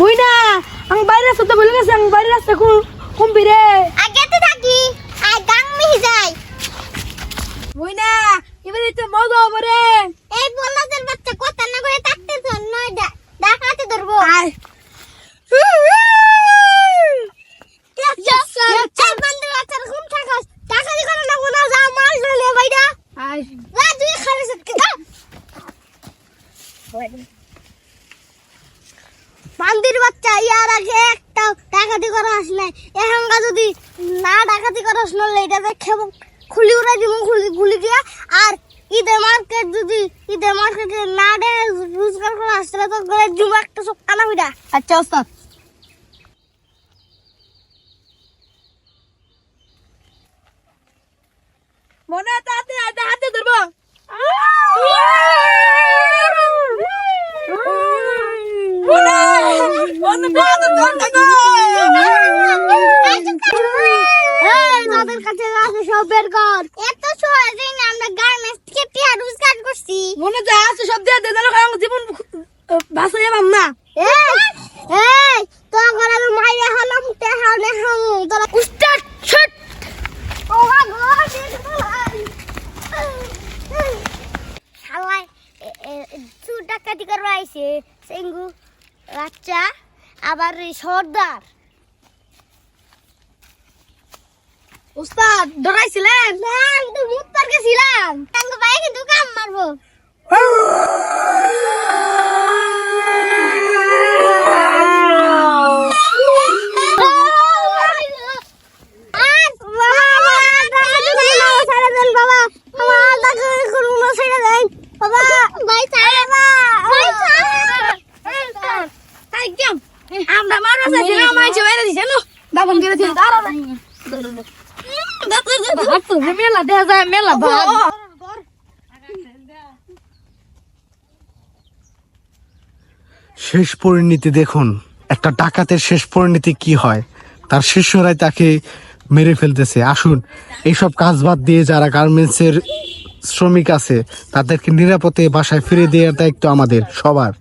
বই না আমি বাইরে রাস্তা বলে গেছে আমি বাইরে রে। আগেতে থাকি আর গাং মিহি যাই। বই না এবারে তো মজা হবে রে। এই বলদের বাচ্চা কথা না করে থাকতে তো নয় দেখাতে ধরবো। আয়। এই বান্দির বাচ্চা ইয়ার আগে একটা ডাকাতি করা আসলে এখানকার যদি না ডাকাতি করা আসলে এটা দেখে খুলি উড়াই দিব খুলি গুলি দিয়া। আর ঈদের মার্কেট যদি ঈদের মার্কেটে না দে রোজগার করা আসলে তো গলে জুমা একটা সব কানা বিড়া আচ্ছা ওস্তাদ। মনে তাতে হাতে হাতে ধরবো মনে মনে হাতে ধরতে গো এই তাদের কাছে আছে সব বের কর এত সহজেই না আমরা গার্মেন্টস থেকে টিয়া রোজগার করছি মনে যা আছে সব দিয়ে দে, তাহলে আমার জীবন বাঁচা যাবাম না এই তো ঘর আমি মাইয়া হলাম তে হাওনে হাউ তোরা উস্তাদ ছট ও গো শালাই চু ডাকাতি করবা আইছে, সেঙ্গু, বাচ্চা। আবার সর্দার উস্তাদ ডরাইছিলেন না আমি তো মুখ পার গেছিলাম তাঙ্গ ভাই কিন্তু কাম মারবো তাই আমরা মারবা চাইছি না মাইছে বাইরে দিছে নো। দাবন করে দিছে দাঁড়া মেলা দেখা যায় মেলা ভাগ শেষ পরিণতি দেখুন একটা ডাকাতের শেষ পরিণতি কি হয়? তার শিষ্যরাই তাকে মেরে ফেলতেছে। আসুন এইসব কাজ বাদ দিয়ে যারা গার্মেন্টসের শ্রমিক আছে তাদেরকে নিরাপদে বাসায় ফিরে দেওয়ার দায়িত্ব আমাদের সবার।